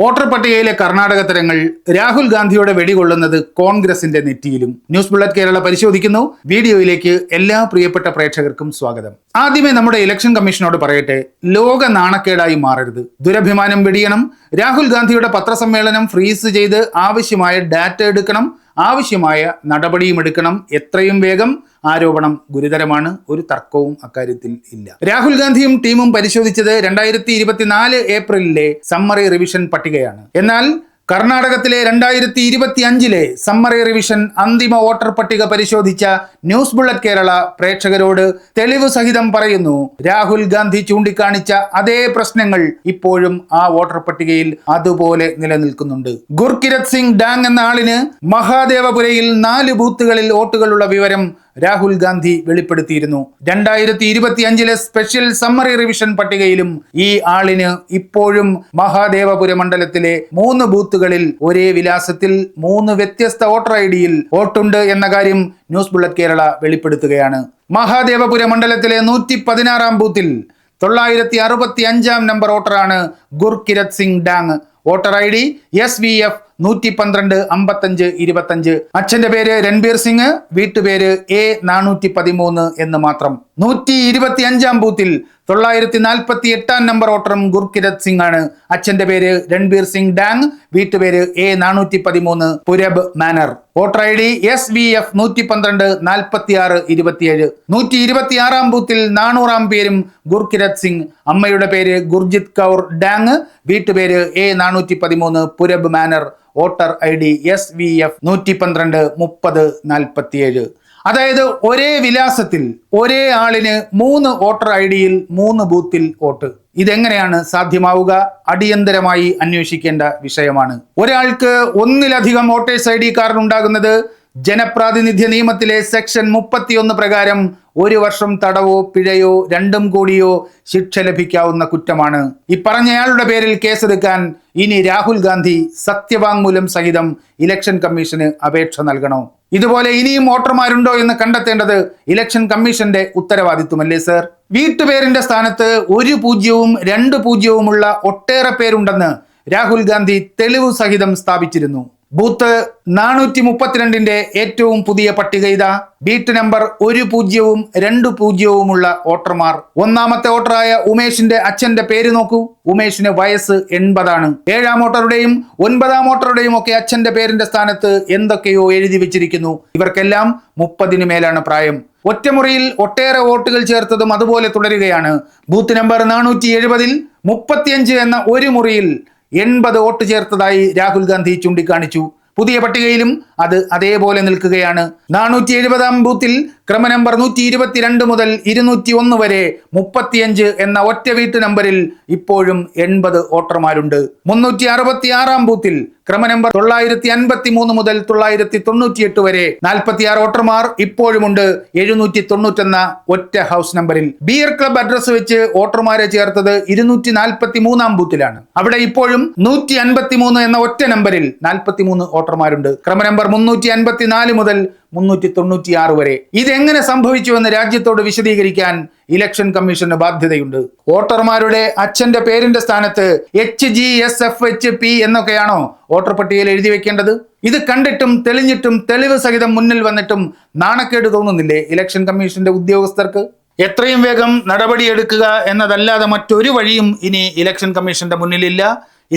Voter പട്ടികയിലെ കർണാടക തരങ്ങൾ രാഹുൽ ഗാന്ധിയുടെ വെടികൊള്ളുന്നത് കോൺഗ്രസിന്റെ നെറ്റിയിലും. ന്യൂസ് ബുള്ളറ്റ് കേരള പരിശോധിക്കുന്നു. വീഡിയോയിലേക്ക് എല്ലാ പ്രിയപ്പെട്ട പ്രേക്ഷകർക്കും സ്വാഗതം. ആദ്യമേ നമ്മുടെ ഇലക്ഷൻ കമ്മീഷനോട് പറയട്ടെ ലോക നാണക്കേടായി മാറരുത്. ദുരഭിമാനം വെടിയണം. രാഹുൽ ഗാന്ധിയുടെ പത്രസമ്മേളനം ഫ്രീസ് ചെയ്ത് ആവശ്യമായ ഡാറ്റ എടുക്കണം. ആവശ്യമായ നടപടിയും എടുക്കണം. എത്രയും വേഗം ആരോപണം ഗുരുതരമാണ്. ഒരു തർക്കവും അക്കാര്യത്തിൽ ഇല്ല. രാഹുൽ ഗാന്ധിയും ടീമും പരിശോധിച്ചത് രണ്ടായിരത്തി ഇരുപത്തിനാല് ഏപ്രിലിലെ സമ്മറി റിവിഷൻ പട്ടികയാണ്. എന്നാൽ കർണാടകത്തിലെ രണ്ടായിരത്തി ഇരുപത്തി അഞ്ചിലെ സമ്മറി റിവിഷൻ അന്തിമ വോട്ടർ പട്ടിക പരിശോധിച്ച ന്യൂസ് ബുള്ളറ്റ് കേരള പ്രേക്ഷകരോട് തെളിവ് സഹിതം പറയുന്നു രാഹുൽ ഗാന്ധി ചൂണ്ടിക്കാണിച്ച അതേ പ്രശ്നങ്ങൾ ഇപ്പോഴും ആ വോട്ടർ പട്ടികയിൽ അതുപോലെ നിലനിൽക്കുന്നുണ്ട്. ഗുർകിരത് സിംഗ് ഡാങ് എന്ന ആളിന് മഹാദേവപുരയിൽ നാല് ബൂത്തുകളിൽ വോട്ടുകളുള്ള വിവരം രാഹുൽ ഗാന്ധി വെളിപ്പെടുത്തിയിരുന്നു. രണ്ടായിരത്തി ഇരുപത്തി അഞ്ചിലെ സ്പെഷ്യൽ സമ്മറി റിവിഷൻ പട്ടികയിലും ഈ ആളിന് ഇപ്പോഴും മഹാദേവപുര മണ്ഡലത്തിലെ മൂന്ന് ബൂത്തുകളിൽ ഒരേ വിലാസത്തിൽ മൂന്ന് വ്യത്യസ്ത വോട്ടർ ഐ ഡിയിൽ വോട്ടുണ്ട് എന്ന കാര്യം ന്യൂസ് ബുള്ളറ്റ് കേരള വെളിപ്പെടുത്തുകയാണ്. മഹാദേവപുര മണ്ഡലത്തിലെ നൂറ്റി പതിനാറാം ബൂത്തിൽ തൊള്ളായിരത്തി അറുപത്തി അഞ്ചാം number വോട്ടറാണ് Gurkirat Singh Dang. Voter I D S V F നൂറ്റി പന്ത്രണ്ട് അമ്പത്തഞ്ച് ഇരുപത്തഞ്ച്. അച്ഛന്റെ പേര് രൺബീർ സിംഗ് വീട്ടുപേര് എ നാനൂറ്റി പതിമൂന്ന് എന്ന് മാത്രം. നൂറ്റി ഇരുപത്തി അഞ്ചാം ബൂത്തിൽ തൊള്ളായിരത്തി നാൽപ്പത്തി എട്ടാം നമ്പർ ഓട്ടറും ഗുർകിരത് സിംഗ് ആണ് അച്ഛന്റെ പേര് രൺബീർ സിംഗ് ഡാങ് വീട്ടുപേര് എ നാനൂറ്റി പതിമൂന്ന് Purab Manar. Voter I D S V F നൂറ്റി പന്ത്രണ്ട് നാൽപ്പത്തി ആറ് ഇരുപത്തിയേഴ്. നൂറ്റി ഇരുപത്തി ആറാം ബൂത്തിൽ നാനൂറാം പേരും ഗുർകിരത് സിംഗ്. അമ്മയുടെ പേര് ഗുർജിത് കൗർ ഡാങ് വീട്ടുപേര് എ നാനൂറ്റി പതിമൂന്ന് Purab Manar. Voter I D S V F നൂറ്റി പന്ത്രണ്ട് മുപ്പത് നാൽപ്പത്തിയേഴ്. അതായത് ഒരേ വിലാസത്തിൽ ഒരേ ആളിന് മൂന്ന് വോട്ടർ ഐ ഡിയിൽ മൂന്ന് ബൂത്തിൽ വോട്ട്. ഇതെങ്ങനെയാണ് സാധ്യമാവുക? അടിയന്തരമായി അന്വേഷിക്കേണ്ട വിഷയമാണ്. ഒരാൾക്ക് ഒന്നിലധികം വോട്ടേഴ്സ് ഐ ഡി കാർഡ് ഉണ്ടാകുന്നത് ജനപ്രാതിനിധ്യ നിയമത്തിലെ സെക്ഷൻ മുപ്പത്തിയൊന്ന് പ്രകാരം ഒരു വർഷം തടവോ പിഴയോ രണ്ടും കൂടിയോ ശിക്ഷ ലഭിക്കാവുന്ന കുറ്റമാണ്. ഈ പറഞ്ഞയാളുടെ പേരിൽ കേസെടുക്കാൻ ഇനി രാഹുൽ ഗാന്ധി സത്യവാങ്മൂലം സഹിതം ഇലക്ഷൻ കമ്മീഷന് അപേക്ഷ നൽകണോ? ഇതുപോലെ ഇനിയും വോട്ടർമാരുണ്ടോ എന്ന് കണ്ടെത്തേണ്ടത് ഇലക്ഷൻ കമ്മീഷന്റെ ഉത്തരവാദിത്വമല്ലേ സർ? വീട്ടുപേരിന്റെ സ്ഥാനത്ത് ഒരു പൂജ്യവും രണ്ട് പൂജ്യവുമുള്ള ഒട്ടേറെ പേരുണ്ടെന്ന് രാഹുൽ ഗാന്ധി തെളിവ് സഹിതം സ്ഥാപിച്ചിരുന്നു. ബൂത്ത് നാനൂറ്റി മുപ്പത്തിരണ്ടിന്റെ ഏറ്റവും പുതിയ പട്ടിക ഇതാ. ബീറ്റ് നമ്പർ ഒരു പൂജ്യവും രണ്ട് പൂജ്യവുമുള്ള വോട്ടർമാർ. ഒന്നാമത്തെ വോട്ടറായ ഉമേഷിന്റെ അച്ഛന്റെ പേര് നോക്കൂ. ഉമേഷിന് വയസ്സ് എൺപതാണ്. ഏഴാം വോട്ടറുടെയും ഒൻപതാം വോട്ടറുടെയും ഒക്കെ അച്ഛന്റെ പേരിന്റെ സ്ഥാനത്ത് എന്തൊക്കെയോ എഴുതി വെച്ചിരിക്കുന്നു. ഇവർക്കെല്ലാം മുപ്പതിനു മേലാണ് പ്രായം. ഒറ്റമുറിയിൽ ഒട്ടേറെ വോട്ടുകൾ ചേർത്തതും അതുപോലെ തുടരുകയാണ്. ബൂത്ത് നമ്പർ നാനൂറ്റി എഴുപതിൽ മുപ്പത്തിയഞ്ച് എന്ന ഒരു മുറിയിൽ എൺപത് വോട്ട് ചേർത്തതായി രാഹുൽ ഗാന്ധി ചൂണ്ടിക്കാണിച്ചു. പുതിയ പട്ടികയിലും അത് അതേപോലെ നിൽക്കുകയാണ്. നാനൂറ്റി എഴുപതാം ബൂത്തിൽ ക്രമ നമ്പർ നൂറ്റി ഇരുപത്തിരണ്ട് മുതൽ ഇരുന്നൂറ്റി ഒന്ന് വരെ മുപ്പത്തിയഞ്ച് എന്ന ഒറ്റ വീട്ട് നമ്പറിൽ ഇപ്പോഴും എൺപത് വോട്ടർമാരുണ്ട്. മുന്നൂറ്റി അറുപത്തി ആറാം ബൂത്തിൽ ക്രമ നമ്പർ തൊള്ളായിരത്തി അൻപത്തി മൂന്ന് മുതൽ തൊള്ളായിരത്തി തൊണ്ണൂറ്റിയെട്ട് വരെ നാൽപ്പത്തി ആറ് വോട്ടർമാർ ഇപ്പോഴുമുണ്ട് എഴുന്നൂറ്റി തൊണ്ണൂറ്റൊന്ന ഒറ്റ ഹൗസ് നമ്പറിൽ ബിയർ ക്ലബ് അഡ്രസ് വെച്ച് വോട്ടർമാരെ ചേർത്തത് ഇരുന്നൂറ്റി നാൽപ്പത്തി മൂന്നാം ബൂത്തിലാണ് അവിടെ ഇപ്പോഴും നൂറ്റി അൻപത്തി മൂന്ന് എന്ന ഒറ്റ നമ്പറിൽ നാൽപ്പത്തി മൂന്ന് വോട്ടർമാരുണ്ട്. ക്രമ നമ്പർ മുന്നൂറ്റി അൻപത്തി നാല് മുതൽ മുന്നൂറ്റി തൊണ്ണൂറ്റി ആറ് വരെ. ഇതെങ്ങനെ സംഭവിച്ചുവെന്ന് രാജ്യത്തോട് വിശദീകരിക്കാൻ ഇലക്ഷൻ കമ്മീഷന് ബാധ്യതയുണ്ട്. വോട്ടർമാരുടെ അച്ഛന്റെ പേരിന്റെ സ്ഥാനത്ത് H G S F H P എന്നൊക്കെയാണോ voter പട്ടികയിൽ എഴുതി വെക്കേണ്ടത്? ഇത് കണ്ടിട്ടും തെളിഞ്ഞിട്ടും തെളിവ് സഹിതം മുന്നിൽ വന്നിട്ടും നാണക്കേട് തോന്നുന്നില്ലേ ഇലക്ഷൻ കമ്മീഷന്റെ ഉദ്യോഗസ്ഥർക്ക്? എത്രയും വേഗം നടപടിയെടുക്കുക എന്നതല്ലാതെ മറ്റൊരു വഴിയും ഇനി ഇലക്ഷൻ കമ്മീഷന്റെ മുന്നിലില്ല.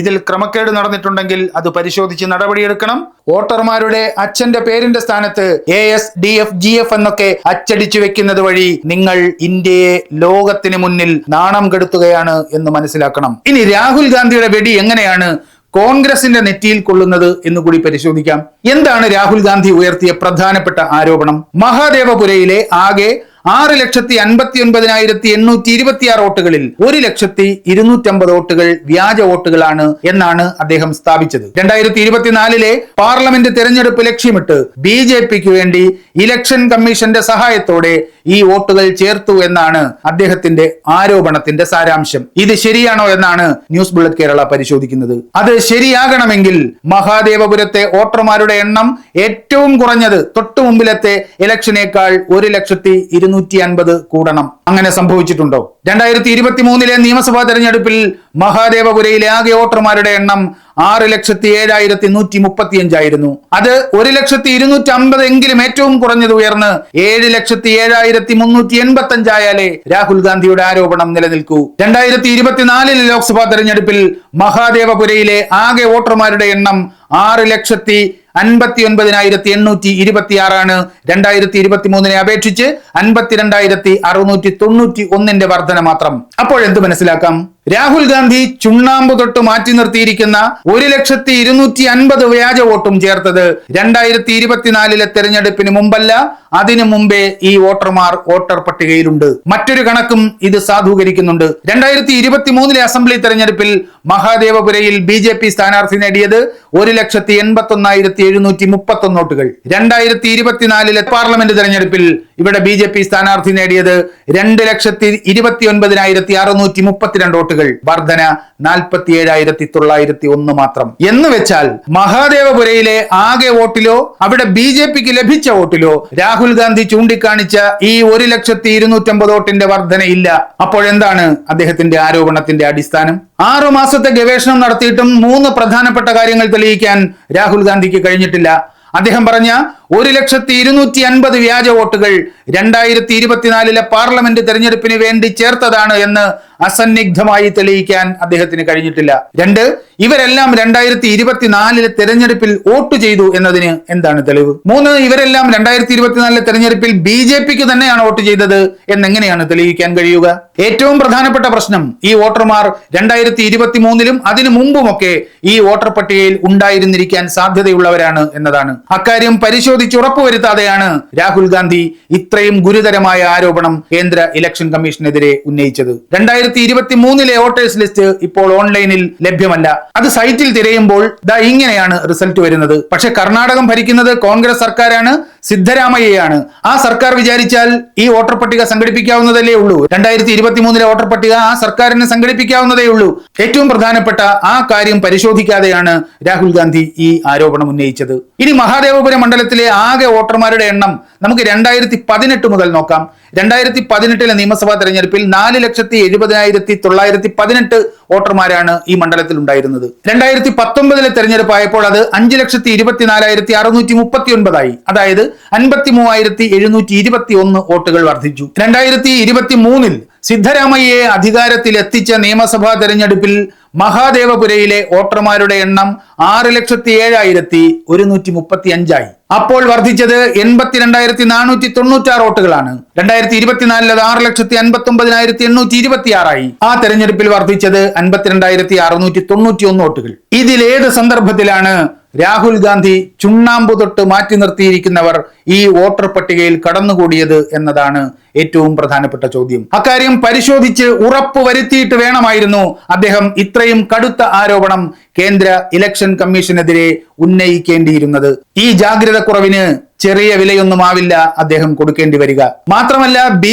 ഇതിൽ ക്രമക്കേട് നടന്നിട്ടുണ്ടെങ്കിൽ അത് പരിശോധിച്ച് നടപടിയെടുക്കണം. വോട്ടർമാരുടെ അച്ഛന്റെ പേരിന്റെ സ്ഥാനത്ത് A S D F G F എന്നൊക്കെ അച്ചടിച്ചു വെക്കുന്നത് വഴി നിങ്ങൾ ഇന്ത്യയെ ലോകത്തിന് മുന്നിൽ നാണം കെടുത്തുകയാണ് എന്ന് മനസ്സിലാക്കണം. ഇനി രാഹുൽ ഗാന്ധിയുടെ വെടി എങ്ങനെയാണ് കോൺഗ്രസിന്റെ നെറ്റിയിൽ കൊള്ളുന്നത് എന്ന് കൂടി പരിശോധിക്കാം. എന്താണ് രാഹുൽ ഗാന്ധി ഉയർത്തിയ പ്രധാനപ്പെട്ട ആരോപണം? മഹാദേവപുരയിലെ ആകെ ആറ് ലക്ഷത്തി അൻപത്തി ഒൻപതിനായിരത്തി എണ്ണൂറ്റി ഇരുപത്തിയാറ് വോട്ടുകളിൽ ഒരു ലക്ഷത്തി ഇരുന്നൂറ്റമ്പത് വോട്ടുകൾ വ്യാജ വോട്ടുകളാണ് എന്നാണ് അദ്ദേഹം സ്ഥാപിച്ചത്. രണ്ടായിരത്തി ഇരുപത്തിനാലിലെ പാർലമെന്റ് തെരഞ്ഞെടുപ്പ് ലക്ഷ്യമിട്ട് ബി ജെ പിക്ക് വേണ്ടി ഇലക്ഷൻ കമ്മീഷന്റെ സഹായത്തോടെ ഈ വോട്ടുകൾ ചേർത്തു എന്നാണ് അദ്ദേഹത്തിന്റെ ആരോപണത്തിന്റെ സാരാംശം. ഇത് ശരിയാണോ എന്നാണ് ന്യൂസ് ബുള്ളറ്റ് കേരള പരിശോധിക്കുന്നത്. അത് ശരിയാകണമെങ്കിൽ മഹാദേവപുരത്തെ വോട്ടർമാരുടെ എണ്ണം ഏറ്റവും കുറഞ്ഞത് തൊട്ടു മുമ്പിലത്തെ ഇലക്ഷനേക്കാൾ ഒരു ലക്ഷത്തി ഇരുന്നൂറ്റി അൻപത് കൂടണം. അങ്ങനെ സംഭവിച്ചിട്ടുണ്ടോ? രണ്ടായിരത്തി ഇരുപത്തി മൂന്നിലെ നിയമസഭാ തെരഞ്ഞെടുപ്പിൽ മഹാദേവപുരയിലെ ആകെ വോട്ടർമാരുടെ എണ്ണം ആറ് ലക്ഷത്തി ഏഴായിരത്തി നൂറ്റി മുപ്പത്തി അഞ്ചായിരുന്നു അത് ഒരു ലക്ഷത്തി ഇരുന്നൂറ്റി അമ്പത് എങ്കിലും ഏറ്റവും കുറഞ്ഞത് ഉയർന്ന് ഏഴ് ലക്ഷത്തി ഏഴായിരത്തി മുന്നൂറ്റി എൺപത്തി അഞ്ചായാലേ രാഹുൽ ഗാന്ധിയുടെ ആരോപണം നിലനിൽക്കൂ. രണ്ടായിരത്തി ഇരുപത്തിനാലിലെ ലോക്സഭാ തെരഞ്ഞെടുപ്പിൽ മഹാദേവപുരയിലെ ആകെ വോട്ടർമാരുടെ എണ്ണം ആറ് ലക്ഷത്തി അൻപത്തി ഒൻപതിനായിരത്തി എണ്ണൂറ്റി ഇരുപത്തി ആറാണ് രണ്ടായിരത്തി ഇരുപത്തി മൂന്നിനെ അപേക്ഷിച്ച് അൻപത്തിരണ്ടായിരത്തി അറുന്നൂറ്റി തൊണ്ണൂറ്റി ഒന്നിന്റെ വർധന മാത്രം. അപ്പോൾ എന്ത് മനസ്സിലാക്കാം? രാഹുൽ ഗാന്ധി ചുണ്ണാമ്പ് തൊട്ട് മാറ്റി നിർത്തിയിരിക്കുന്ന ഒരു ലക്ഷത്തി ഇരുന്നൂറ്റി അൻപത് വ്യാജ വോട്ടും ചേർത്തത് രണ്ടായിരത്തി ഇരുപത്തിനാലിലെ തെരഞ്ഞെടുപ്പിന് മുമ്പല്ല അതിനു മുമ്പേ ഈ വോട്ടർമാർ വോട്ടർ പട്ടികയിലുണ്ട്. മറ്റൊരു കണക്കും ഇത് സാധൂകരിക്കുന്നുണ്ട്. രണ്ടായിരത്തി ഇരുപത്തി മൂന്നിലെ അസംബ്ലി തെരഞ്ഞെടുപ്പിൽ മഹാദേവപുരയിൽ ബി ജെ പി സ്ഥാനാർത്ഥി നേടിയത് ഒരു ലക്ഷത്തി എൺപത്തി ഒന്നായിരത്തി എഴുന്നൂറ്റി മുപ്പത്തി ഒന്ന് വോട്ടുകൾ രണ്ടായിരത്തി ഇരുപത്തിനാലിലെ പാർലമെന്റ് തെരഞ്ഞെടുപ്പിൽ ഇവിടെ ബി ജെ പി സ്ഥാനാർത്ഥി നേടിയത് രണ്ട് ലക്ഷത്തി ഇരുപത്തി ഒൻപതിനായിരത്തി അറുന്നൂറ്റി മുപ്പത്തിരണ്ട് വോട്ടുകൾ. വർധന നാൽപ്പത്തി ഏഴായിരത്തി തൊള്ളായിരത്തി ഒന്ന് മാത്രം. എന്ന് വെച്ചാൽ മഹാദേവപുരയിലെ ആകെ വോട്ടിലോ അവിടെ ബി ജെ പിക്ക് ലഭിച്ച വോട്ടിലോ രാഹുൽ ഗാന്ധി ചൂണ്ടിക്കാണിച്ച ഈ ഒരു ലക്ഷത്തി ഇരുന്നൂറ്റമ്പത് വോട്ടിന്റെ വർധനയില്ല അപ്പോഴെന്താണ് അദ്ദേഹത്തിന്റെ ആരോപണത്തിന്റെ അടിസ്ഥാനം? ആറു മാസത്തെ ഗവേഷണം നടത്തിയിട്ടും മൂന്ന് പ്രധാനപ്പെട്ട കാര്യങ്ങൾ തെളിയിക്കാൻ രാഹുൽ ഗാന്ധിക്ക് കഴിഞ്ഞിട്ടില്ല. അദ്ദേഹം പറഞ്ഞ ഒരു ലക്ഷത്തി ഇരുന്നൂറ്റി അൻപത് വ്യാജ വോട്ടുകൾ രണ്ടായിരത്തി ഇരുപത്തിനാലിലെ പാർലമെന്റ് തെരഞ്ഞെടുപ്പിന് വേണ്ടി ചേർത്തതാണ് എന്ന് അസന്നിഗ്ധമായി തെളിയിക്കാൻ അദ്ദേഹത്തിന് കഴിഞ്ഞിട്ടില്ല. രണ്ട് ഇവരെല്ലാം രണ്ടായിരത്തി ഇരുപത്തിനാലിലെ തെരഞ്ഞെടുപ്പിൽ വോട്ട് ചെയ്തു എന്നതിന് എന്താണ് തെളിവ്? മൂന്ന് ഇവരെല്ലാം രണ്ടായിരത്തി ഇരുപത്തിനാലിലെ തെരഞ്ഞെടുപ്പിൽ ബി ജെ പിക്ക് തന്നെയാണ് വോട്ട് ചെയ്തത് എന്നെങ്ങനെയാണ് തെളിയിക്കാൻ കഴിയുക? ഏറ്റവും പ്രധാനപ്പെട്ട പ്രശ്നം ഈ വോട്ടർമാർ രണ്ടായിരത്തി ഇരുപത്തി മൂന്നിലും അതിനു മുമ്പുമൊക്കെ ഈ വോട്ടർ പട്ടികയിൽ ഉണ്ടായിരുന്നിരിക്കാൻ സാധ്യതയുള്ളവരാണ് എന്നതാണ്. അക്കാര്യം പരിശോധിച്ച് ഉറപ്പുവരുത്താതെയാണ് രാഹുൽ ഗാന്ധി ഇത്രയും ഗുരുതരമായ ആരോപണം കേന്ദ്ര ഇലക്ഷൻ കമ്മീഷനെതിരെ ഉന്നയിച്ചത്. രണ്ടായിരത്തി ഇരുപത്തി മൂന്നിലെ വോട്ടേഴ്സ് ലിസ്റ്റ് ഇപ്പോൾ ഓൺലൈനിൽ ലഭ്യമല്ല. അത് സൈറ്റിൽ തിരയുമ്പോൾ ദാ ഇങ്ങനെയാണ് റിസൾട്ട് വരുന്നത്. പക്ഷെ കർണാടകം ഭരിക്കുന്നത് കോൺഗ്രസ് സർക്കാരാണ്. സിദ്ധരാമയ്യയാണ്. ആ സർക്കാർ വിചാരിച്ചാൽ ഈ വോട്ടർ പട്ടിക സംഘടിപ്പിക്കാവുന്നതല്ലേ ഉള്ളൂ. രണ്ടായിരത്തി ഇരുപത്തി മൂന്നിലെ വോട്ടർ പട്ടിക ആ സർക്കാരിന് സംഘടിപ്പിക്കാവുന്നതേ ഉള്ളൂ. ഏറ്റവും പ്രധാനപ്പെട്ട ആ കാര്യം പരിശോധിക്കാതെയാണ് രാഹുൽ ഗാന്ധി ഈ ആരോപണം ഉന്നയിച്ചത്. ഇനി മഹാദേവപുരം മണ്ഡലത്തിലെ ആകെ വോട്ടർമാരുടെ എണ്ണം നമുക്ക് രണ്ടായിരത്തി പതിനെട്ട് മുതൽ നോക്കാം. രണ്ടായിരത്തി പതിനെട്ടിലെ നിയമസഭാ തെരഞ്ഞെടുപ്പിൽ നാല് ലക്ഷത്തി എഴുപതിനായിരത്തി തൊള്ളായിരത്തി പതിനെട്ട് വോട്ടർമാരാണ് ഈ മണ്ഡലത്തിൽ ഉണ്ടായിരുന്നത് രണ്ടായിരത്തി പത്തൊമ്പതിലെ തെരഞ്ഞെടുപ്പായപ്പോൾ അത് അഞ്ച് ലക്ഷത്തി ഇരുപത്തിനാലായിരത്തി അറുന്നൂറ്റി മുപ്പത്തി ഒൻപതായി അതായത് അൻപത്തി മൂവായിരത്തി എഴുന്നൂറ്റി ഇരുപത്തി ഒന്ന് വോട്ടുകൾ വർദ്ധിച്ചു. രണ്ടായിരത്തി ഇരുപത്തി മൂന്നിൽ സിദ്ധരാമയ്യയെ അധികാരത്തിൽ എത്തിച്ച നിയമസഭാ തെരഞ്ഞെടുപ്പിൽ മഹാദേവപുരയിലെ വോട്ടർമാരുടെ എണ്ണം ആറ് ലക്ഷത്തി ഏഴായിരത്തി ഒരുന്നൂറ്റി മുപ്പത്തി അഞ്ചായി അപ്പോൾ വർദ്ധിച്ചത് എൺപത്തിരണ്ടായിരത്തി നാനൂറ്റി തൊണ്ണൂറ്റി ആറ് വോട്ടുകളാണ്. രണ്ടായിരത്തി ഇരുപത്തിനാലിൽ അത് ആറ് ലക്ഷത്തി അൻപത്തി ഒമ്പതിനായിരത്തി എണ്ണൂറ്റി ഇരുപത്തി ആറായി ആ തെരഞ്ഞെടുപ്പിൽ വർദ്ധിച്ചത് അൻപത്തിരണ്ടായിരത്തി അറുന്നൂറ്റി തൊണ്ണൂറ്റി ഒന്ന് വോട്ടുകൾ. ഇതിലേത് സന്ദർഭത്തിലാണ് രാഹുൽ ഗാന്ധി ചുണ്ണാമ്പ് തൊട്ട് മാറ്റി നിർത്തിയിരിക്കുന്നവർ ഈ വോട്ടർ പട്ടികയിൽ കടന്നുകൂടിയത് എന്നതാണ് ഏറ്റവും പ്രധാനപ്പെട്ട ചോദ്യം. അക്കാര്യം പരിശോധിച്ച് ഉറപ്പ് വരുത്തിയിട്ട് വേണമായിരുന്നു അദ്ദേഹം ഇത്രയും കടുത്ത ആരോപണം കേന്ദ്ര ഇലക്ഷൻ കമ്മീഷനെതിരെ ഉന്നയിക്കേണ്ടിയിരുന്നത്. ഈ ജാഗ്രത കുറവിന് ചെറിയ വിലയൊന്നും ആവില്ല അദ്ദേഹം കൊടുക്കേണ്ടി വരിക. മാത്രമല്ല ബി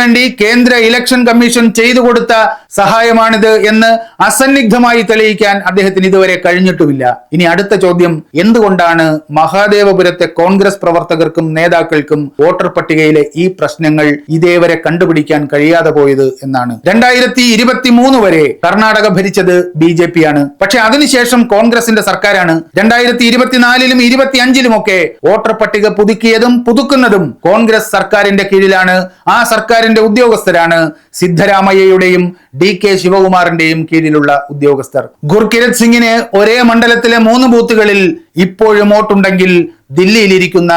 വേണ്ടി കേന്ദ്ര ഇലക്ഷൻ കമ്മീഷൻ ചെയ്തു കൊടുത്ത സഹായമാണിത് എന്ന് അസന്നിഗ്ധമായി തെളിയിക്കാൻ അദ്ദേഹത്തിന് ഇതുവരെ കഴിഞ്ഞിട്ടുമില്ല. ഇനി അടുത്ത ചോദ്യം എന്തുകൊണ്ടാണ് മഹാദേവപുരത്തെ കോൺഗ്രസ് പ്രവർത്തകർക്കും നേതാക്കൾക്കും വോട്ടർ പട്ടികയിലെ ഈ പ്രശ്നങ്ങൾ ഇതേവരെ കണ്ടുപിടിക്കാൻ കഴിയാതെ പോയത് എന്നാണ്. രണ്ടായിരത്തി ഇരുപത്തി മൂന്ന് വരെ കർണാടക ഭരിച്ചത് ബി ജെ പി ആണ് പക്ഷെ അതിനുശേഷം കോൺഗ്രസിന്റെ സർക്കാരാണ് രണ്ടായിരത്തി ഇരുപത്തിനാലിലും ഇരുപത്തി അഞ്ചിലും ഒക്കെ വോട്ടർ പട്ടിക പുതുക്കിയതും പുതുക്കുന്നതും കോൺഗ്രസ് സർക്കാരിന്റെ കീഴിലാണ്. ആ സർക്കാരിന്റെ ഉദ്യോഗസ്ഥരാണ് സിദ്ധരാമയ്യയുടെയും ഡി കെ ശിവകുമാറിന്റെയും കീഴിലുള്ള ഉദ്യോഗസ്ഥർ. ഗുർകിരത് സിംഗിന് ഒരേ മണ്ഡലത്തിലെ മൂന്ന് ബൂത്തുകളിൽ ഇപ്പോഴും വോട്ടുണ്ടെങ്കിൽ ദില്ലിയിലിരിക്കുന്ന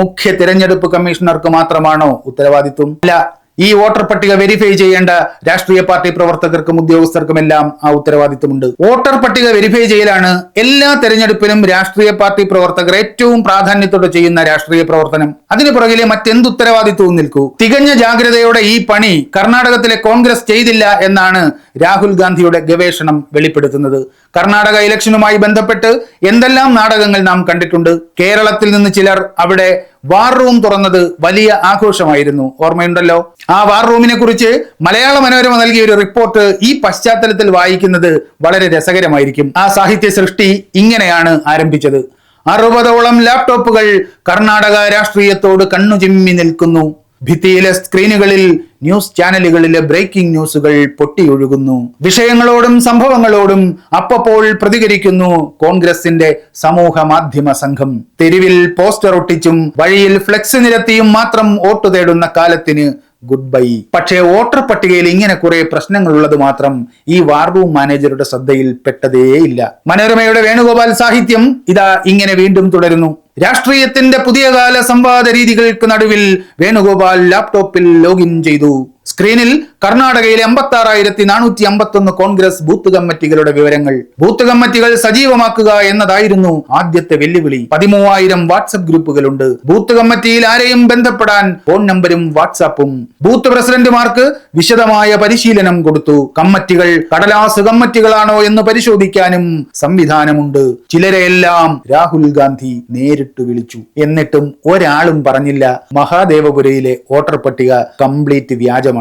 മുഖ്യ തിരഞ്ഞെടുപ്പ് കമ്മീഷണർക്ക് മാത്രമാണോ ഉത്തരവാദിത്വം? അല്ല ഈ വോട്ടർ പട്ടിക വെരിഫൈ ചെയ്യേണ്ട രാഷ്ട്രീയ പാർട്ടി പ്രവർത്തകർക്കും ഉദ്യോഗസ്ഥർക്കും എല്ലാം ആ ഉത്തരവാദിത്വമുണ്ട് വോട്ടർ പട്ടിക വെരിഫൈ ചെയ്യലാണ് എല്ലാ തെരഞ്ഞെടുപ്പിലും രാഷ്ട്രീയ പാർട്ടി പ്രവർത്തകർ ഏറ്റവും പ്രാധാന്യത്തോടെ ചെയ്യുന്ന രാഷ്ട്രീയ പ്രവർത്തനം. അതിന് പുറകിലെ മറ്റെന്ത് ഉത്തരവാദിത്വവും നിൽക്കൂ? തികഞ്ഞ ജാഗ്രതയോടെ ഈ പണി കർണാടകത്തിലെ കോൺഗ്രസ് ചെയ്തില്ല എന്നാണ് രാഹുൽ ഗാന്ധിയുടെ ഗവേഷണം വെളിപ്പെടുത്തുന്നത്. കർണാടക ഇലക്ഷനുമായി ബന്ധപ്പെട്ട് എന്തെല്ലാം നാടകങ്ങൾ നാം കണ്ടിട്ടുണ്ട്? കേരളത്തിൽ നിന്ന് ചിലർ അവിടെ വാർ റൂം തുറന്നത് വലിയ ആഘോഷമായിരുന്നു. ഓർമ്മയുണ്ടല്ലോ? ആ വാർ റൂമിനെ കുറിച്ച് മലയാള മനോരമ നൽകിയ ഒരു റിപ്പോർട്ട് ഈ പശ്ചാത്തലത്തിൽ വായിക്കുന്നത് വളരെ രസകരമായിരിക്കും. ആ സാഹിത്യ സൃഷ്ടി ഇങ്ങനെയാണ് ആരംഭിച്ചത്. അറുപതോളം ലാപ്ടോപ്പുകൾ കർണാടക രാഷ്ട്രീയത്തോട് കണ്ണു ചിമ്മി നിൽക്കുന്നു. ഭിത്തിയിലെ സ്ക്രീനുകളിൽ ന്യൂസ് ചാനലുകളിലെ ബ്രേക്കിംഗ് ന്യൂസുകൾ പൊട്ടിയൊഴുകുന്നു. വിഷയങ്ങളോടും സംഭവങ്ങളോടും അപ്പപ്പോൾ പ്രതികരിക്കുന്നു കോൺഗ്രസിന്റെ സമൂഹ മാധ്യമ സംഘം. തെരുവിൽ പോസ്റ്റർ ഒട്ടിച്ചും വഴിയിൽ ഫ്ലെക്സ് നിരത്തിയും മാത്രം വോട്ടു തേടുന്ന കാലത്തിന് ഗുഡ് ബൈ പക്ഷേ വോട്ടർ പട്ടികയിൽ ഇങ്ങനെ കുറെ പ്രശ്നങ്ങൾ ഉള്ളത് മാത്രം ഈ വാർ റൂം മാനേജറുടെ ശ്രദ്ധയിൽ പെട്ടതേയില്ല മനോരമയുടെ വേണുഗോപാൽ സാഹിത്യം ഇതാ ഇങ്ങനെ വീണ്ടും തുടരുന്നു. രാഷ്ട്രീയത്തിന്റെ പുതിയ കാല സംവാദ രീതികൾക്ക് നടുവിൽ വേണുഗോപാൽ ലാപ്ടോപ്പിൽ ലോഗിൻ ചെയ്തു. സ്ക്രീനിൽ കർണാടകയിലെ എൺപത്തി ആറായിരത്തി നാനൂറ്റി അമ്പത്തി ഒന്ന് കോൺഗ്രസ് ബൂത്ത് കമ്മിറ്റികളുടെ വിവരങ്ങൾ. ബൂത്ത് കമ്മിറ്റികൾ സജീവമാക്കുക എന്നതായിരുന്നു ആദ്യത്തെ വെല്ലുവിളി. പതിമൂവായിരം വാട്സപ്പ് ഗ്രൂപ്പുകളുണ്ട്. ബൂത്ത് കമ്മിറ്റിയിൽ ആരെയും ബന്ധപ്പെടാൻ ഫോൺ നമ്പരും വാട്സാപ്പും ബൂത്ത് പ്രസിഡന്റുമാർക്ക് വിശദമായ പരിശീലനം കൊടുത്തു. കമ്മിറ്റികൾ കടലാസ് കമ്മിറ്റികളാണോ എന്ന് പരിശോധിക്കാനും സംവിധാനമുണ്ട്. ചിലരെയെല്ലാം രാഹുൽ ഗാന്ധി നേരിട്ട് വിളിച്ചു. എന്നിട്ടും ഒരാളും പറഞ്ഞില്ല. മഹാദേവപുരയിലെ വോട്ടർ പട്ടിക കംപ്ലീറ്റ്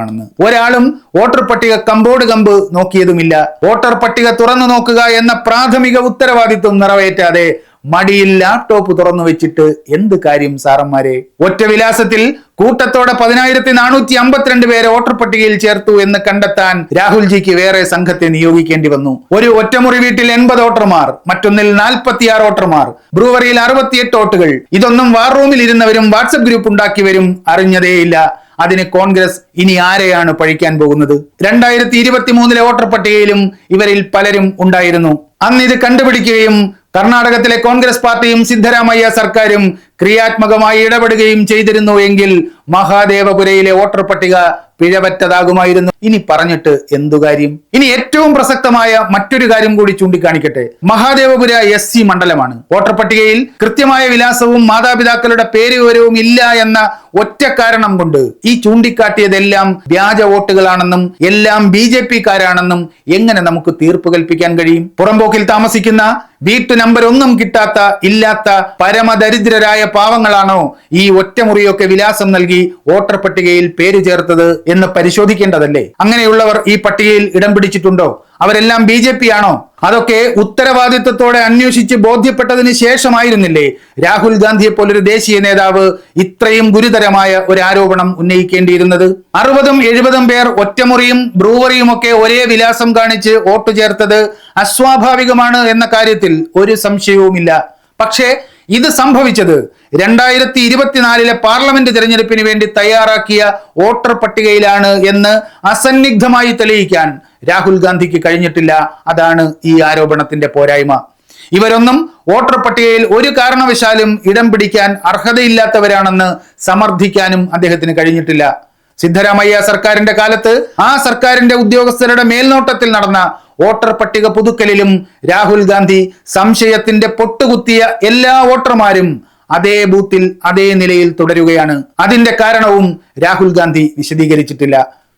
വ്യാജമാണെന്ന് ഒരാളും വോട്ടർ പട്ടിക കമ്പോട് കമ്പ് നോക്കിയതുമില്ല. വോട്ടർ പട്ടിക തുറന്നു നോക്കുക എന്ന പ്രാഥമിക ഉത്തരവാദിത്വം നിറവേറ്റാതെ മടിയിൽ ലാപ്ടോപ്പ് തുറന്നു വെച്ചിട്ട് എന്ത് കാര്യം സാറന്മാരെ? ഒറ്റ വിലാസത്തിൽ കൂട്ടത്തോടെ പതിനായിരത്തി നാനൂറ്റി അമ്പത്തിരണ്ട് പേരെ വോട്ടർ പട്ടികയിൽ ചേർത്തു എന്ന് കണ്ടെത്താൻ രാഹുൽജിക്ക് വേറെ സംഘത്തെ നിയോഗിക്കേണ്ടി വന്നു. ഒരു ഒറ്റമുറി വീട്ടിൽ എൺപത് വോട്ടർമാർ മറ്റൊന്നിൽ നാൽപ്പത്തിയാറ് വോട്ടർമാർ. ബ്രൂവറിയിൽ അറുപത്തിയെട്ട് വോട്ടുകൾ. ഇതൊന്നും വാർ റൂമിൽ ഇരുന്നവരും വാട്സപ്പ് ഗ്രൂപ്പ് ഉണ്ടാക്കിയവരും അറിഞ്ഞതേയില്ല. അതിന് കോൺഗ്രസ് ഇനി ആരെയാണ് പഴിക്കാൻ പോകുന്നത്? രണ്ടായിരത്തി ഇരുപത്തി മൂന്നിലെ വോട്ടർ പട്ടികയിലും ഇവരിൽ പലരും ഉണ്ടായിരുന്നു. അന്ന് ഇത് കണ്ടുപിടിക്കുകയും കർണാടകത്തിലെ കോൺഗ്രസ് പാർട്ടിയും സിദ്ധരാമയ്യ സർക്കാരും ക്രിയാത്മകമായി ഇടപെടുകയും ചെയ്തിരുന്നു എങ്കിൽ മഹാദേവപുരയിലെ വോട്ടർ പട്ടിക പിഴവറ്റതാകുമായിരുന്നു ഇനി പറഞ്ഞിട്ട് എന്തു കാര്യം? ഇനി ഏറ്റവും പ്രസക്തമായ മറ്റൊരു കാര്യം കൂടി ചൂണ്ടിക്കാണിക്കട്ടെ. മഹാദേവപുര എസ് സി മണ്ഡലമാണ്. വോട്ടർ പട്ടികയിൽ കൃത്യമായ വിലാസവും മാതാപിതാക്കളുടെ പേര് വിവരവും ഇല്ല എന്ന ഒറ്റ കാരണം കൊണ്ട് ഈ ചൂണ്ടിക്കാട്ടിയതെല്ലാം വ്യാജ വോട്ടുകളാണെന്നും എല്ലാം ബി ജെ കാരാണെന്നും എങ്ങനെ നമുക്ക് തീർപ്പ് കൽപ്പിക്കാൻ കഴിയും? പുറമ്പോക്കിൽ താമസിക്കുന്ന വീട്ടു നമ്പർ ഒന്നും കിട്ടാത്ത ഇല്ലാത്ത പരമദരിദ്രരായ പാവങ്ങളാണോ? ഈ ഒറ്റമുറിയൊക്കെ വിലാസം നൽകി വോട്ടർ പട്ടികയിൽ പേര് ചേർത്തത് എന്ന് പരിശോധിക്കേണ്ടതല്ലേ? അങ്ങനെയുള്ളവർ ഈ പട്ടികയിൽ ഇടം പിടിച്ചിട്ടുണ്ടോ? അവരെല്ലാം ബി ജെ പി ആണോ? അതൊക്കെ ഉത്തരവാദിത്വത്തോടെ അന്വേഷിച്ച് ബോധ്യപ്പെട്ടതിന് ശേഷമായിരുന്നില്ലേ? രാഹുൽ ഗാന്ധിയെ പോലൊരു ദേശീയ നേതാവ് ഇത്രയും ഗുരുതരമായ ഒരു ആരോപണം ഉന്നയിക്കേണ്ടിയിരുന്നത്? അറുപതും എഴുപതും പേർ ഒറ്റമുറിയും ബ്രൂവറിയും ഒക്കെ ഒരേ വിലാസം കാണിച്ച് വോട്ട് ചേർത്തത് അസ്വാഭാവികമാണ് എന്ന കാര്യത്തിൽ ഒരു സംശയവുമില്ല. പക്ഷേ ഇത് സംഭവിച്ചത് രണ്ടായിരത്തി ഇരുപത്തിനാലിലെ പാർലമെന്റ് തിരഞ്ഞെടുപ്പിന് വേണ്ടി തയ്യാറാക്കിയ വോട്ടർ പട്ടികയിലാണ് എന്ന് അസന്നിഗ്ധമായി തെളിയിക്കാൻ രാഹുൽ ഗാന്ധിക്ക് കഴിഞ്ഞിട്ടില്ല. അതാണ് ഈ ആരോപണത്തിന്റെ പോരായ്മ. ഇവരൊന്നും വോട്ടർ പട്ടികയിൽ ഒരു കാരണവശാലും ഇടം പിടിക്കാൻ അർഹതയില്ലാത്തവരാണെന്ന് സമർത്ഥിക്കാനും അദ്ദേഹത്തിന് കഴിഞ്ഞിട്ടില്ല. സിദ്ധരാമയ്യ സർക്കാരിന്റെ കാലത്ത് ആ സർക്കാരിന്റെ ഉദ്യോഗസ്ഥരുടെ മേൽനോട്ടത്തിൽ നടന്ന വോട്ടർ പട്ടിക പുതുക്കലിലും രാഹുൽ ഗാന്ധി സംശയത്തിന്റെ പൊട്ടുകുത്തിയ എല്ലാ വോട്ടർമാരും അതേ ബൂത്തിൽ അതേ നിലയിൽ തുടരുകയാണ്. അതിന്റെ കാരണവും രാഹുൽ ഗാന്ധി വിശദീകരിച്ചിട്ടില്ല.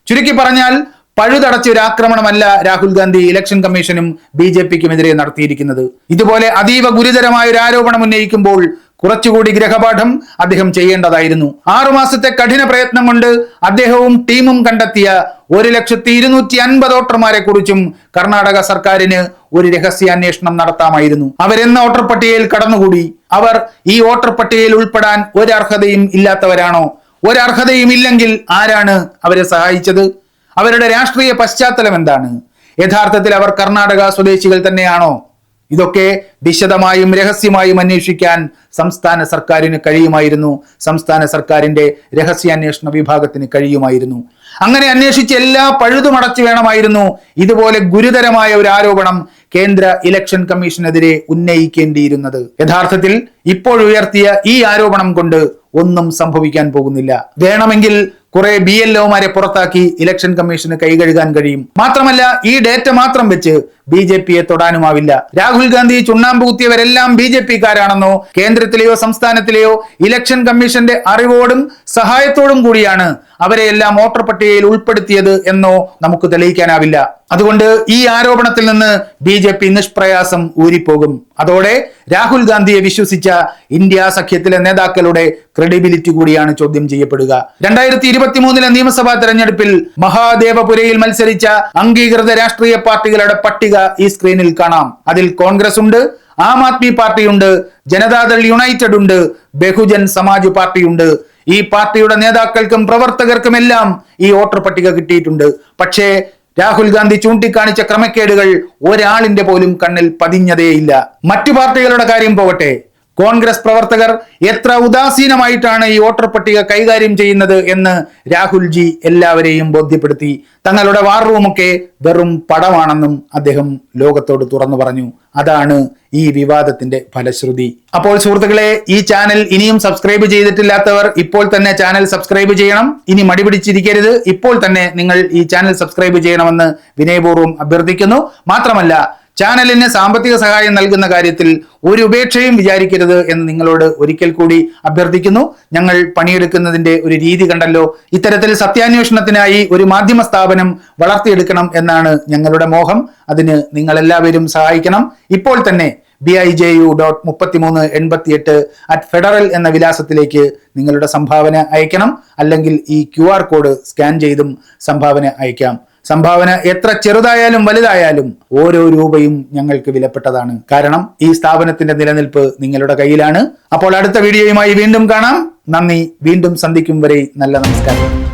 ചുരുക്കി പറഞ്ഞാൽ പഴുതടച്ച ഒരു ആക്രമണമല്ല രാഹുൽ ഗാന്ധി ഇലക്ഷൻ കമ്മീഷനും ബി ജെ പിക്കുമെതിരെ നടത്തിയിരിക്കുന്നത്. ഇതുപോലെ അതീവ ഗുരുതരമായ ഒരു ആരോപണം ഉന്നയിക്കുമ്പോൾ കുറച്ചുകൂടി ഗ്രഹപാഠം അദ്ദേഹം ചെയ്യേണ്ടതായിരുന്നു. ആറുമാസത്തെ കഠിന പ്രയത്നം കൊണ്ട് അദ്ദേഹവും ടീമും കണ്ടെത്തിയ ഒരു ലക്ഷത്തി ഇരുന്നൂറ്റി അൻപത് വോട്ടർമാരെ കുറിച്ചും കർണാടക സർക്കാരിന് ഒരു രഹസ്യാന്വേഷണം നടത്താമായിരുന്നു. അവരെന്ന വോട്ടർ പട്ടികയിൽ കടന്നുകൂടി? അവർ ഈ വോട്ടർ പട്ടികയിൽ ഉൾപ്പെടാൻ ഒരു അർഹതയും ഇല്ലാത്തവരാണോ? ഒരർഹതയും ഇല്ലെങ്കിൽ ആരാണ് അവരെ സഹായിച്ചത്? അവരുടെ രാഷ്ട്രീയ പശ്ചാത്തലം എന്താണ്? യഥാർത്ഥത്തിൽ അവർ കർണാടക സ്വദേശികൾ തന്നെയാണോ? ഇതൊക്കെ വിശദമായും രഹസ്യമായും അന്വേഷിക്കാൻ സംസ്ഥാന സർക്കാരിന് കഴിയുമായിരുന്നു. സംസ്ഥാന സർക്കാരിന്റെ രഹസ്യാന്വേഷണ വിഭാഗത്തിന് കഴിയുമായിരുന്നു. അങ്ങനെ അന്വേഷിച്ച് എല്ലാ പഴുതുമടച്ചു വേണമായിരുന്നു. ഇതുപോലെ ഗുരുതരമായ ഒരു ആരോപണം കേന്ദ്ര ഇലക്ഷൻ കമ്മീഷനെതിരെ ഉന്നയിക്കേണ്ടിയിരുന്നത്. യഥാർത്ഥത്തിൽ ഇപ്പോഴുയർത്തിയ ഈ ആരോപണം കൊണ്ട് ഒന്നും സംഭവിക്കാൻ പോകുന്നില്ല. വേണമെങ്കിൽ കുറെ ബി എൽ ഒമാരെ പുറത്താക്കി ഇലക്ഷൻ കമ്മീഷന് കൈകഴുകാൻ കഴിയും. മാത്രമല്ല ഈ ഡേറ്റ മാത്രം വെച്ച് ബി ജെ പിയെ തൊടാനുമാവില്ല. രാഹുൽ ഗാന്ധി ചുണ്ണാമ്പ് കുത്തിയവരെല്ലാം ബി ജെ പിക്കാരാണെന്നോ കേന്ദ്രത്തിലെയോ സംസ്ഥാനത്തിലെയോ ഇലക്ഷൻ കമ്മീഷന്റെ അറിവോടും സഹായത്തോടും കൂടിയാണ് അവരെയെല്ലാം വോട്ടർ പട്ടികയിൽ ഉൾപ്പെടുത്തിയത് എന്നോ നമുക്ക് തെളിയിക്കാനാവില്ല. അതുകൊണ്ട് ഈ ആരോപണത്തിൽ നിന്ന് ബി ജെ പി നിഷ്പ്രയാസം ഊരിപ്പോകും. അതോടെ രാഹുൽ ഗാന്ധിയെ വിശ്വസിച്ച ഇന്ത്യ സഖ്യത്തിലെ നേതാക്കളുടെ ക്രെഡിബിലിറ്റി കൂടിയാണ് ചോദ്യം ചെയ്യപ്പെടുക. രണ്ടായിരത്തി ഇരുപത്തി മൂന്നിലെ നിയമസഭാ തെരഞ്ഞെടുപ്പിൽ മഹാദേവപുരയിൽ മത്സരിച്ച അംഗീകൃത രാഷ്ട്രീയ പാർട്ടികളുടെ പട്ടിക ഈ സ്ക്രീനിൽ കാണാം. അതിൽ കോൺഗ്രസ് ഉണ്ട് ആം ആദ്മി പാർട്ടിയുണ്ട് ജനതാദൾ യുണൈറ്റഡ് ഉണ്ട് ബഹുജൻ സമാജ് പാർട്ടിയുണ്ട് ഈ പാർട്ടിയുടെ നേതാക്കൾക്കും പ്രവർത്തകർക്കും എല്ലാം ഈ വോട്ടർ പട്ടിക കിട്ടിയിട്ടുണ്ട്. പക്ഷേ രാഹുൽ ഗാന്ധി ചൂണ്ടിക്കാണിച്ച ക്രമക്കേടുകൾ ഒരാളിന്റെ പോലും കണ്ണിൽ പതിഞ്ഞതേയില്ല. മറ്റു പാർട്ടികളുടെ കാര്യം പോകട്ടെ. കോൺഗ്രസ് പ്രവർത്തകർ എത്ര ഉദാസീനമായിട്ടാണ് ഈ വോട്ടർ പട്ടിക കൈകാര്യം ചെയ്യുന്നത് എന്ന് രാഹുൽജി എല്ലാവരെയും ബോധ്യപ്പെടുത്തി. തങ്ങളുടെ വാർ റൂമൊക്കെ വെറും പടമാണെന്നും അദ്ദേഹം ലോകത്തോട് തുറന്നു പറഞ്ഞു. അതാണ് ഈ വിവാദത്തിന്റെ ഫലശ്രുതി. അപ്പോൾ സുഹൃത്തുക്കളെ ഈ ചാനൽ ഇനിയും സബ്സ്ക്രൈബ് ചെയ്തിട്ടില്ലാത്തവർ ഇപ്പോൾ തന്നെ ചാനൽ സബ്സ്ക്രൈബ് ചെയ്യണം. ഇനി മടിപിടിച്ചിരിക്കരുത് ഇപ്പോൾ തന്നെ നിങ്ങൾ ഈ ചാനൽ സബ്സ്ക്രൈബ് ചെയ്യണമെന്ന് വിനയപൂർവം അഭ്യർത്ഥിക്കുന്നു. മാത്രമല്ല ചാനലിന് സാമ്പത്തിക സഹായം നൽകുന്ന കാര്യത്തിൽ ഒരു ഉപേക്ഷയും വിചാരിക്കരുത് എന്ന് നിങ്ങളോട് ഒരിക്കൽ കൂടി അഭ്യർത്ഥിക്കുന്നു. ഞങ്ങൾ പണിയെടുക്കുന്നതിന്റെ ഒരു രീതി കണ്ടല്ലോ. ഇത്തരത്തിൽ സത്യാന്വേഷണത്തിനായി ഒരു മാധ്യമ സ്ഥാപനം വളർത്തിയെടുക്കണം എന്നാണ് ഞങ്ങളുടെ മോഹം. അതിന് നിങ്ങളെല്ലാവരും സഹായിക്കണം. ഇപ്പോൾ തന്നെ B I J U dot മുപ്പത്തിമൂന്ന് എൺപത്തിയെട്ട് അറ്റ് ഫെഡറൽ എന്ന വിലാസത്തിലേക്ക് നിങ്ങളുടെ സംഭാവന അയക്കണം. അല്ലെങ്കിൽ ഈ ക്യു ആർ കോഡ് സ്കാൻ ചെയ്തും സംഭാവന അയക്കാം. സംഭാവന എത്ര ചെറുതായാലും വലുതായാലും ഓരോ രൂപയും ഞങ്ങൾക്ക് വിലപ്പെട്ടതാണ്. കാരണം ഈ സ്ഥാപനത്തിന്റെ നിലനിൽപ്പ് നിങ്ങളുടെ കയ്യിലാണ്. അപ്പോൾ അടുത്ത വീഡിയോയുമായി വീണ്ടും കാണാം. നന്ദി. വീണ്ടും സന്ധിക്കും വരെ നല്ല നമസ്കാരം.